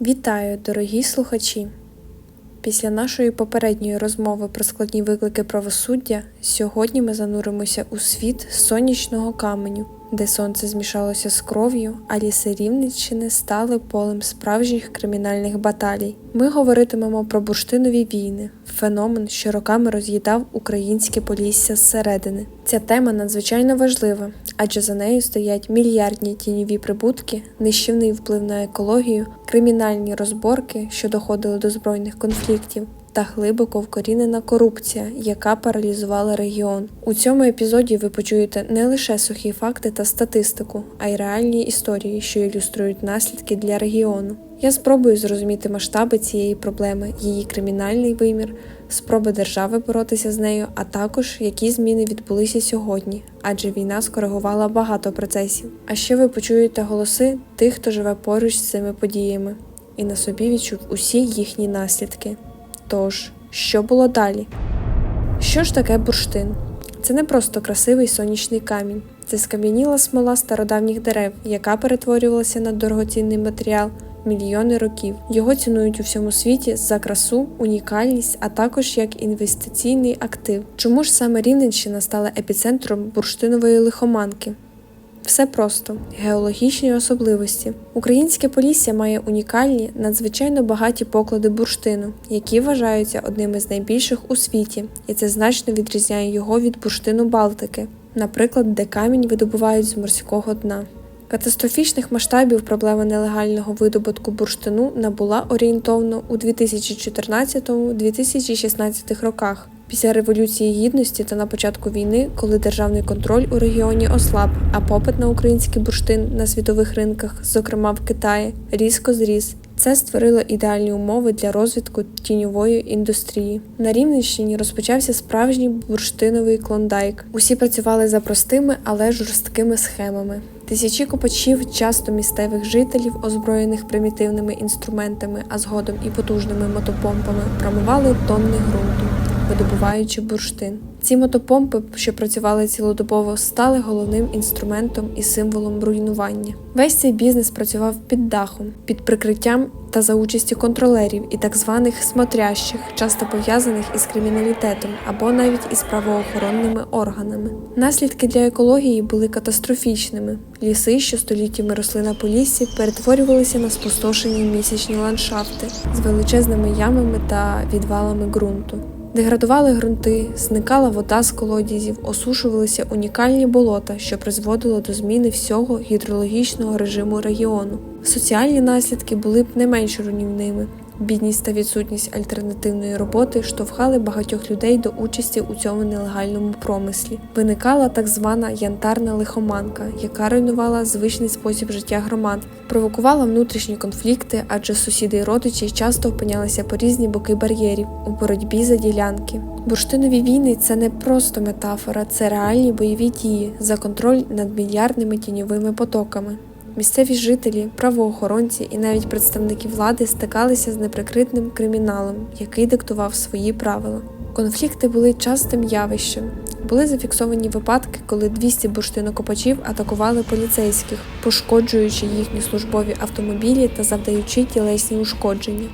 Вітаю, дорогі слухачі! Після нашої попередньої розмови про складні виклики правосуддя, сьогодні ми зануримося у світ сонячного каменю, де сонце змішалося з кров'ю, а ліси Рівненщини стали полем справжніх кримінальних баталій. Ми говоритимемо про бурштинові війни, феномен, що роками роз'їдав українське полісся зсередини. Ця тема надзвичайно важлива, адже за нею стоять мільярдні тіньові прибутки, нищівний вплив на екологію, кримінальні розборки, що доходили до збройних конфліктів. Та глибоко вкорінена корупція, яка паралізувала регіон. У цьому епізоді ви почуєте не лише сухі факти та статистику, а й реальні історії, що ілюструють наслідки для регіону. Я спробую зрозуміти масштаби цієї проблеми, її кримінальний вимір, спроби держави боротися з нею, а також які зміни відбулися сьогодні, адже війна скоригувала багато процесів. А ще ви почуєте голоси тих, хто живе поруч з цими подіями, і на собі відчув усі їхні наслідки. Тож, що було далі? Що ж таке бурштин? Це не просто красивий сонячний камінь, це скам'яніла смола стародавніх дерев, яка перетворювалася на дорогоцінний матеріал мільйони років. Його цінують у всьому світі за красу, унікальність, а також як інвестиційний актив. Чому ж саме Рівненщина стала епіцентром бурштинової лихоманки? Все просто геологічні особливості. Українське Полісся має унікальні, надзвичайно багаті поклади бурштину, які вважаються одними з найбільших у світі, і це значно відрізняє його від бурштину Балтики, наприклад, де камінь видобувають з морського дна. Катастрофічних масштабів проблема нелегального видобутку бурштину набула орієнтовно у 2014-2016 роках. Після Революції Гідності та на початку війни, коли державний контроль у регіоні ослаб, а попит на український бурштин на світових ринках, зокрема в Китаї, різко зріс. Це створило ідеальні умови для розвитку тіньової індустрії. На Рівненщині розпочався справжній бурштиновий клондайк. Усі працювали за простими, але жорсткими схемами. Тисячі копачів, часто місцевих жителів, озброєних примітивними інструментами, а згодом і потужними мотопомпами, промивали тонни ґрунту видобуваючи бурштин. Ці мотопомпи, що працювали цілодобово, стали головним інструментом і символом руйнування. Весь цей бізнес працював під дахом, під прикриттям та за участі контролерів і так званих смотрящих, часто пов'язаних із криміналітетом або навіть із правоохоронними органами. Наслідки для екології були катастрофічними. Ліси, що століттями росли на поліссі, перетворювалися на спустошені місячні ландшафти з величезними ямами та відвалами ґрунту. Деградували ґрунти, зникала вода з колодязів, осушувалися унікальні болота, що призводило до зміни всього гідрологічного режиму регіону. Соціальні наслідки були б не менш руйнівними. Бідність та відсутність альтернативної роботи штовхали багатьох людей до участі у цьому нелегальному промислі. Виникала так звана янтарна лихоманка, яка руйнувала звичний спосіб життя громад, провокувала внутрішні конфлікти, адже сусіди й родичі часто опинялися по різні боки бар'єрів у боротьбі за ділянки. Бурштинові війни це не просто метафора, це реальні бойові дії за контроль над мільярдними тіньовими потоками. Місцеві жителі, правоохоронці і навіть представники влади стикалися з неприкритним криміналом, який диктував свої правила. Конфлікти були частим явищем. Були зафіксовані випадки, коли 200 бурштинокопачів атакували поліцейських, пошкоджуючи їхні службові автомобілі та завдаючи тілесні ушкодження.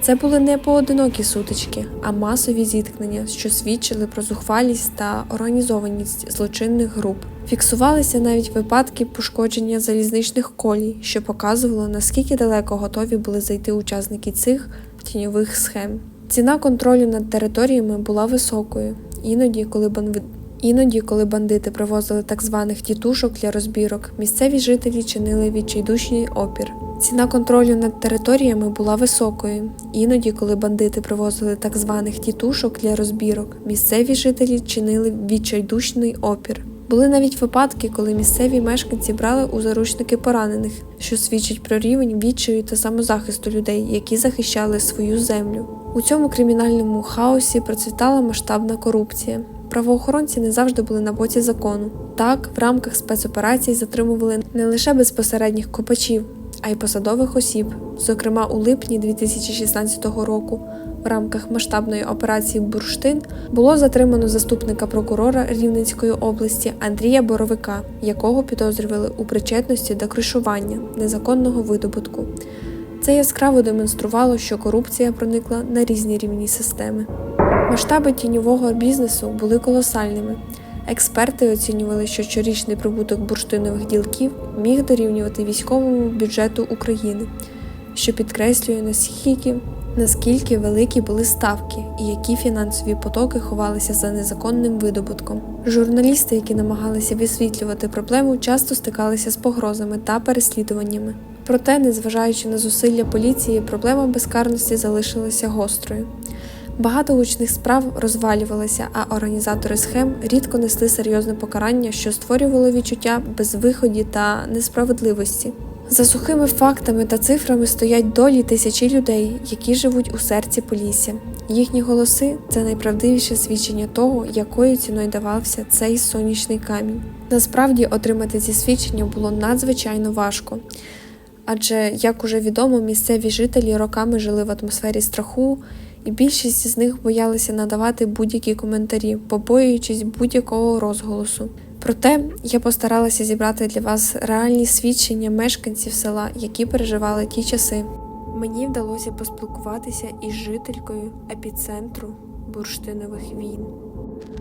Це були не поодинокі сутички, а масові зіткнення, що свідчили про зухвалість та організованість злочинних груп. Фіксувалися навіть випадки пошкодження залізничних колій, що показувало, наскільки далеко готові були зайти учасники цих тіньових схем. Ціна контролю над територіями була високою. Іноді, коли банди... Іноді, коли бандити привозили так званих тітушок для розбірок, місцеві жителі чинили відчайдушний опір. Ціна контролю над територіями була високою. Іноді, коли бандити привозили так званих тітушок для розбірок, місцеві жителі чинили відчайдушний опір. Були навіть випадки, коли місцеві мешканці брали у заручники поранених, що свідчить про рівень відчаю та самозахисту людей, які захищали свою землю. У цьому кримінальному хаосі процвітала масштабна корупція. Правоохоронці не завжди були на боці закону. Так, в рамках спецоперацій затримували не лише безпосередніх копачів, а й посадових осіб. Зокрема, у липні 2016 року в рамках масштабної операції Бурштин було затримано заступника прокурора Рівненської області Андрія Боровика, якого підозрювали у причетності до кришування незаконного видобутку. Це яскраво демонструвало, що корупція проникла на різні рівні системи. Масштаби тіньового бізнесу були колосальними. Експерти оцінювали, що щорічний прибуток бурштинових ділків міг дорівнювати військовому бюджету України, що підкреслює наскільки, наскільки великі були ставки і які фінансові потоки ховалися за незаконним видобутком. Журналісти, які намагалися висвітлювати проблему, часто стикалися з погрозами та переслідуваннями. Проте, незважаючи на зусилля поліції, проблема безкарності залишилася гострою. Багато гучних справ розвалювалися, а організатори схем рідко несли серйозне покарання, що створювало відчуття безвиході та несправедливості. За сухими фактами та цифрами стоять долі тисячі людей, які живуть у серці Полісся. Їхні голоси це найправдивіше свідчення того, якою ціною давався цей сонячний камінь. Насправді отримати ці свідчення було надзвичайно важко. Адже, як уже відомо, місцеві жителі роками жили в атмосфері страху, і більшість з них боялися надавати будь-які коментарі, побоюючись будь-якого розголосу. Проте я постаралася зібрати для вас реальні свідчення мешканців села, які переживали ті часи. Мені вдалося поспілкуватися із жителькою епіцентру бурштинових війн.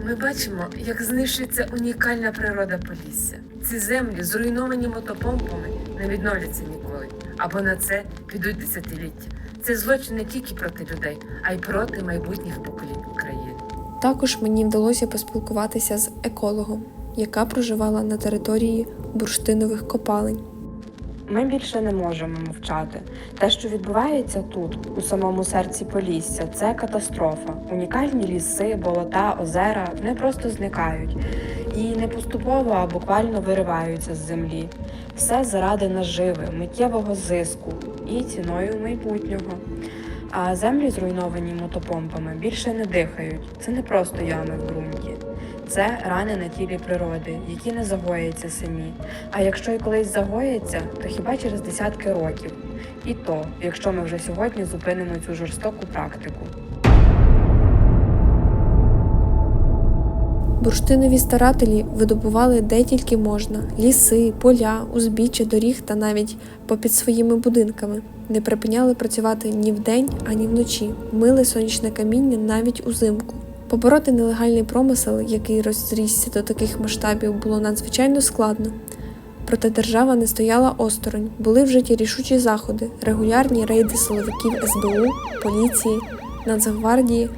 Ми бачимо, як знищується унікальна природа Полісся. Ці землі, зруйновані мотопомпами, не відновляться ніколи, або на це підуть десятиліття. Це злочин не тільки проти людей, а й проти майбутніх поколінь України. Також мені вдалося поспілкуватися з екологом, яка проживала на території бурштинових копалень. Ми більше не можемо мовчати. Те, що відбувається тут, у самому серці Полісся, це катастрофа. Унікальні ліси, болота, озера вони просто зникають і не поступово, а буквально вириваються з землі. Все заради наживи, миттєвого зиску і ціною майбутнього. А землі, зруйновані мотопомпами, більше не дихають. Це не просто ями в ґрунті. Це рани на тілі природи, які не загояться самі. А якщо і колись загояться, то хіба через десятки років. І то, якщо ми вже сьогодні зупинимо цю жорстоку практику. Бурштинові старателі видобували де тільки можна: ліси, поля, узбіччя доріг та навіть попід своїми будинками. Не припиняли працювати ні вдень, ані вночі, мили сонячне каміння навіть узимку. Побороти нелегальний промисел, який розрісся до таких масштабів, було надзвичайно складно. Проте держава не стояла осторонь, були вжиті рішучі заходи, регулярні рейди силовиків СБУ, поліції, Нацгвардії.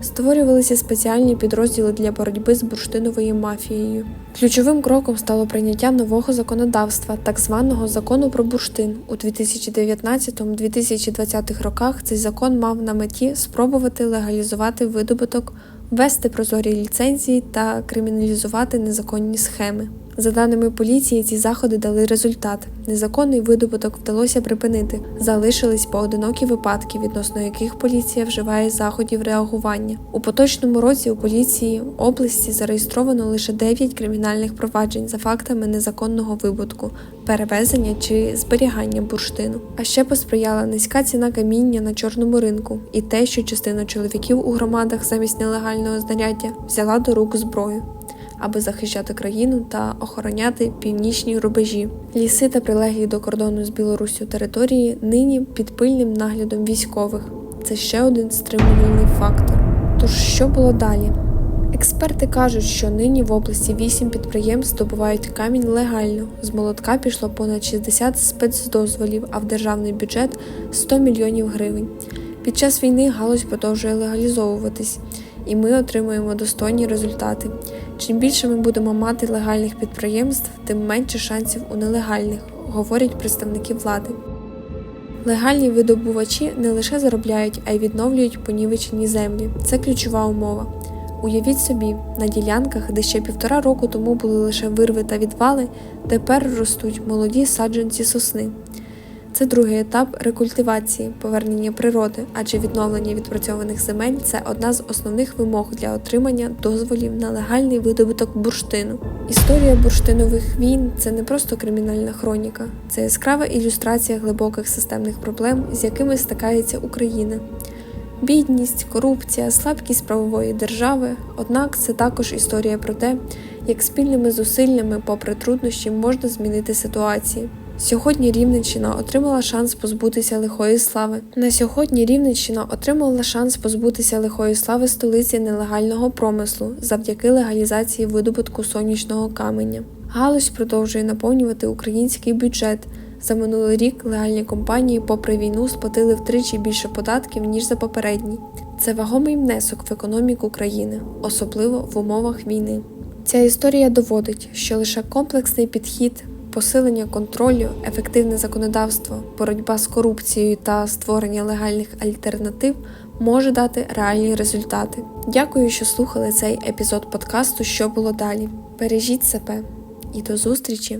Створювалися спеціальні підрозділи для боротьби з бурштиновою мафією. Ключовим кроком стало прийняття нового законодавства, так званого закону про бурштин. У 2019-2020 роках цей закон мав на меті спробувати легалізувати видобуток, ввести прозорі ліцензії та криміналізувати незаконні схеми. За даними поліції, ці заходи дали результат. Незаконний видобуток вдалося припинити. Залишились поодинокі випадки, відносно яких поліція вживає заходів реагування. У поточному році у поліції області зареєстровано лише 9 кримінальних проваджень за фактами незаконного вибутку, перевезення чи зберігання бурштину. А ще посприяла низька ціна каміння на чорному ринку і те, що частина чоловіків у громадах замість нелегального знаряддя взяла до рук зброю аби захищати країну та охороняти північні рубежі. Ліси та прилеглі до кордону з Білоруссю території нині під пильним наглядом військових. Це ще один стримувальний фактор. Тож що було далі? Експерти кажуть, що нині в області 8 підприємств здобувають камінь легально. З молотка пішло понад 60 спецдозволів, а в державний бюджет 100 мільйонів гривень. Під час війни галузь продовжує легалізовуватись, і ми отримуємо достойні результати. Чим більше ми будемо мати легальних підприємств, тим менше шансів у нелегальних, говорять представники влади. Легальні видобувачі не лише заробляють, а й відновлюють понівечені землі. Це ключова умова. Уявіть собі, на ділянках, де ще півтора року тому були лише вирви та відвали, тепер ростуть молоді саджанці сосни. Це другий етап рекультивації, повернення природи, адже відновлення відпрацьованих земель це одна з основних вимог для отримання дозволів на легальний видобуток бурштину. Історія бурштинових війн це не просто кримінальна хроніка, це яскрава ілюстрація глибоких системних проблем, з якими стикається Україна. Бідність, корупція, слабкість правової держави, однак це також історія про те, як спільними зусиллями, попри труднощі, можна змінити ситуації. Сьогодні Рівненщина отримала шанс позбутися лихої слави. На сьогодні Рівненщина отримала шанс позбутися лихої слави столиці нелегального промислу завдяки легалізації видобутку сонячного каменя. Галузь продовжує наповнювати український бюджет. За минулий рік легальні компанії, попри війну, сплатили втричі більше податків ніж за попередній. Це вагомий внесок в економіку країни, особливо в умовах війни. Ця історія доводить, що лише комплексний підхід, посилення контролю, ефективне законодавство, боротьба з корупцією та створення легальних альтернатив може дати реальні результати. Дякую, що слухали цей епізод подкасту Що було далі. Бережіть себе і до зустрічі!